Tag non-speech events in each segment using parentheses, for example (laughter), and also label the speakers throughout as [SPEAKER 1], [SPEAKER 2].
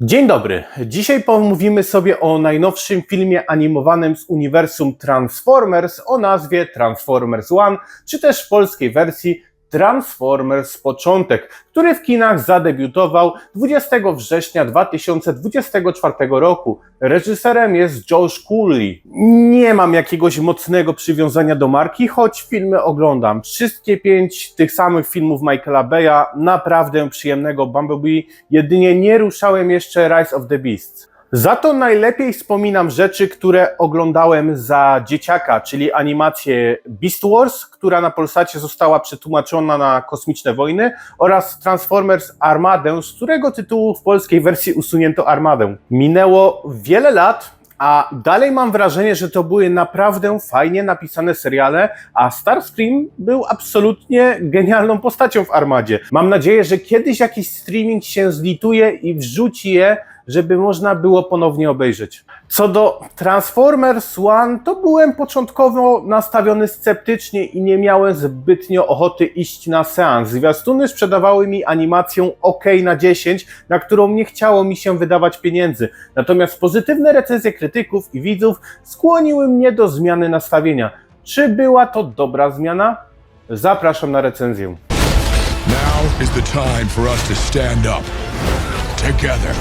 [SPEAKER 1] Dzień dobry. Dzisiaj pomówimy sobie o najnowszym filmie animowanym z uniwersum Transformers o nazwie Transformers One, czy też w polskiej wersji Transformers Początek, który w kinach zadebiutował 20 września 2024 roku. Reżyserem jest Josh Cooley. Nie mam jakiegoś mocnego przywiązania do marki, choć filmy oglądam. Wszystkie pięć tych samych filmów Michaela Beya, naprawdę przyjemnego Bumblebee, jedynie nie ruszałem jeszcze Rise of the Beasts. Za to najlepiej wspominam rzeczy, które oglądałem za dzieciaka, czyli animację Beast Wars, która na Polsacie została przetłumaczona na Kosmiczne Wojny oraz Transformers Armadę, z którego tytułu w polskiej wersji usunięto Armadę. Minęło wiele lat, a dalej mam wrażenie, że to były naprawdę fajnie napisane seriale, a Starscream był absolutnie genialną postacią w Armadzie. Mam nadzieję, że kiedyś jakiś streaming się zlituje i wrzuci je, żeby można było ponownie obejrzeć. Co do Transformers One, to byłem początkowo nastawiony sceptycznie i nie miałem zbytnio ochoty iść na seans. Zwiastuny sprzedawały mi animację OK na 10, na którą nie chciało mi się wydawać pieniędzy. Natomiast pozytywne recenzje krytyków i widzów skłoniły mnie do zmiany nastawienia. Czy była to dobra zmiana? Zapraszam na recenzję.
[SPEAKER 2] Now is the time for us to stand up. Together.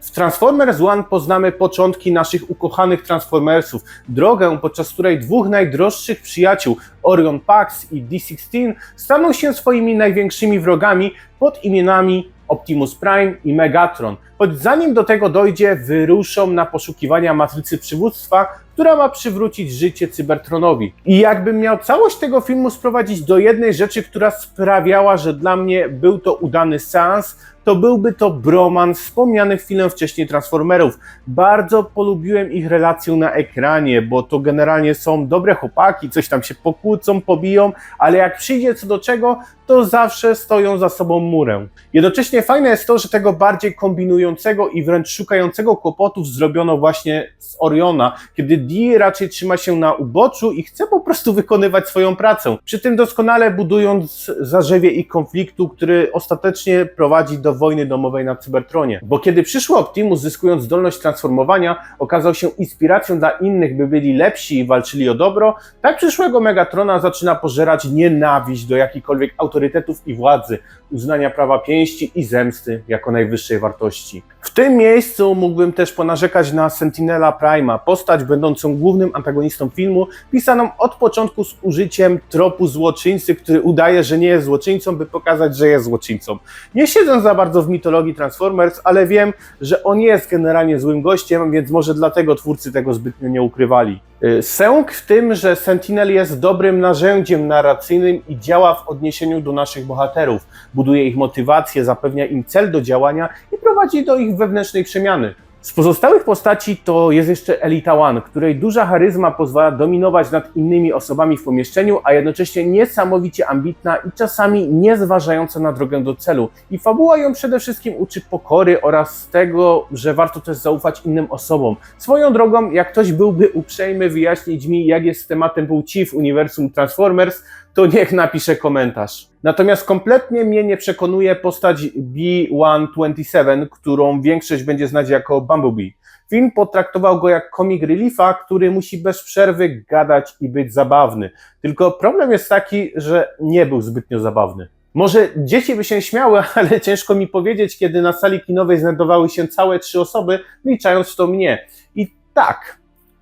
[SPEAKER 1] W Transformers One poznamy początki naszych ukochanych Transformersów, drogę, podczas której dwóch najdroższych przyjaciół, Orion Pax i D-16, staną się swoimi największymi wrogami pod imionami Optimus Prime i Megatron. Choć zanim do tego dojdzie, wyruszą na poszukiwania matrycy przywództwa, która ma przywrócić życie Cybertronowi. I jakbym miał całość tego filmu sprowadzić do jednej rzeczy, która sprawiała, że dla mnie był to udany seans, to byłby to bromans wspomnianych chwilę wcześniej Transformerów. Bardzo polubiłem ich relację na ekranie, bo to generalnie są dobre chłopaki, coś tam się pokłócą, pobiją, ale jak przyjdzie co do czego, to zawsze stoją za sobą murem. Jednocześnie fajne jest to, że tego bardziej kombinującego i wręcz szukającego kłopotów zrobiono właśnie z Oriona, kiedy Raczej trzyma się na uboczu i chce po prostu wykonywać swoją pracę, przy tym doskonale budując zarzewie ich konfliktu, który ostatecznie prowadzi do wojny domowej na Cybertronie. Bo kiedy przyszły Optimus, zyskując zdolność transformowania, okazał się inspiracją dla innych, by byli lepsi i walczyli o dobro, tak przyszłego Megatrona zaczyna pożerać nienawiść do jakichkolwiek autorytetów i władzy, uznania prawa pięści i zemsty jako najwyższej wartości. W tym miejscu mógłbym też ponarzekać na Sentinela Prima, postać będącą głównym antagonistą filmu, pisaną od początku z użyciem tropu złoczyńcy, który udaje, że nie jest złoczyńcą, by pokazać, że jest złoczyńcą. Nie siedzę za bardzo w mitologii Transformers, ale wiem, że on jest generalnie złym gościem, więc może dlatego twórcy tego zbytnio nie ukrywali. Y, Sęk w tym, że Sentinel jest dobrym narzędziem narracyjnym i działa w odniesieniu do naszych bohaterów. Buduje ich motywację, zapewnia im cel do działania i prowadzi do ich wewnętrznej przemiany. Z pozostałych postaci to jest jeszcze Elita One, której duża charyzma pozwala dominować nad innymi osobami w pomieszczeniu, a jednocześnie niesamowicie ambitna i czasami nie zważająca na drogę do celu. I fabuła ją przede wszystkim uczy pokory oraz tego, że warto też zaufać innym osobom. Swoją drogą, jak ktoś byłby uprzejmy wyjaśnić mi, jak jest z tematem płci w uniwersum Transformers, to niech napisze komentarz. Natomiast kompletnie mnie nie przekonuje postać B-127, którą większość będzie znać jako Bumblebee. Film potraktował go jak comic reliefa, który musi bez przerwy gadać i być zabawny. Tylko problem jest taki, że nie był zbytnio zabawny. Może dzieci by się śmiały, (laughs) ale ciężko mi powiedzieć, kiedy na sali kinowej znajdowały się całe trzy osoby, wliczając w to mnie. I tak,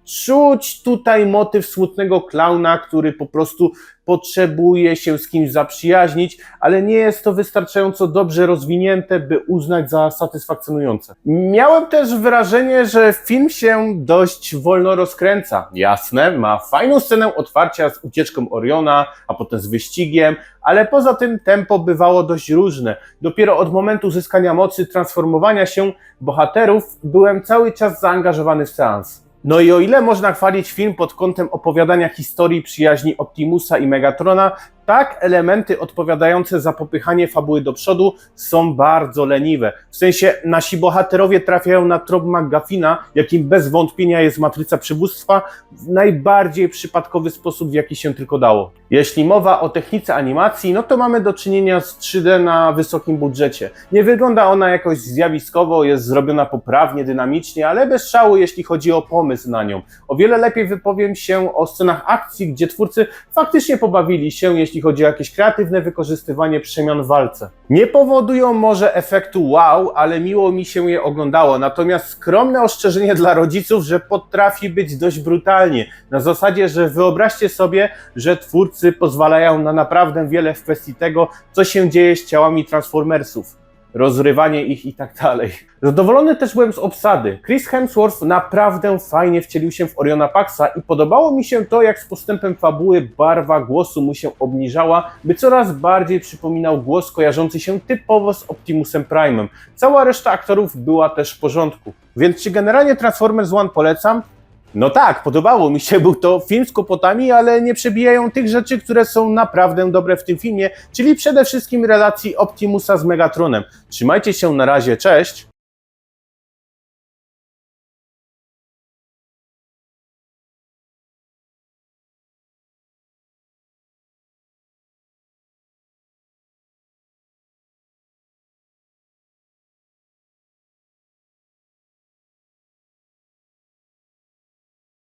[SPEAKER 1] czuć tutaj motyw smutnego klauna, który po prostu potrzebuje się z kimś zaprzyjaźnić, ale nie jest to wystarczająco dobrze rozwinięte, by uznać za satysfakcjonujące. Miałem też wrażenie, że film się dość wolno rozkręca. Jasne, ma fajną scenę otwarcia z ucieczką Oriona, a potem z wyścigiem, ale poza tym tempo bywało dość różne. Dopiero od momentu uzyskania mocy transformowania się bohaterów byłem cały czas zaangażowany w seans. No i o ile można chwalić film pod kątem opowiadania historii przyjaźni Optimusa i Megatrona, tak elementy odpowiadające za popychanie fabuły do przodu są bardzo leniwe. W sensie nasi bohaterowie trafiają na trop McGuffina, jakim bez wątpienia jest matryca przywództwa, w najbardziej przypadkowy sposób, w jaki się tylko dało. Jeśli mowa o technice animacji, no to mamy do czynienia z 3D na wysokim budżecie. Nie wygląda ona jakoś zjawiskowo, jest zrobiona poprawnie, dynamicznie, ale bez szału, jeśli chodzi o pomysł na nią. O wiele lepiej wypowiem się o scenach akcji, gdzie twórcy faktycznie pobawili się, jeśli chodzi o jakieś kreatywne wykorzystywanie przemian w walce. Nie powodują może efektu wow, ale miło mi się je oglądało. Natomiast skromne ostrzeżenie dla rodziców, że potrafi być dość brutalnie. Na zasadzie, że wyobraźcie sobie, że twórcy pozwalają na naprawdę wiele w kwestii tego, co się dzieje z ciałami Transformersów rozrywanie ich i tak dalej. Zadowolony też byłem z obsady. Chris Hemsworth naprawdę fajnie wcielił się w Oriona Paxa i podobało mi się to, jak z postępem fabuły barwa głosu mu się obniżała, by coraz bardziej przypominał głos kojarzący się typowo z Optimusem Prime'em. Cała reszta aktorów była też w porządku. Więc czy generalnie Transformers One polecam? No tak, podobało mi się, był to film z kłopotami, ale nie przebijają tych rzeczy, które są naprawdę dobre w tym filmie, czyli przede wszystkim relacji Optimusa z Megatronem. Trzymajcie się na razie, cześć!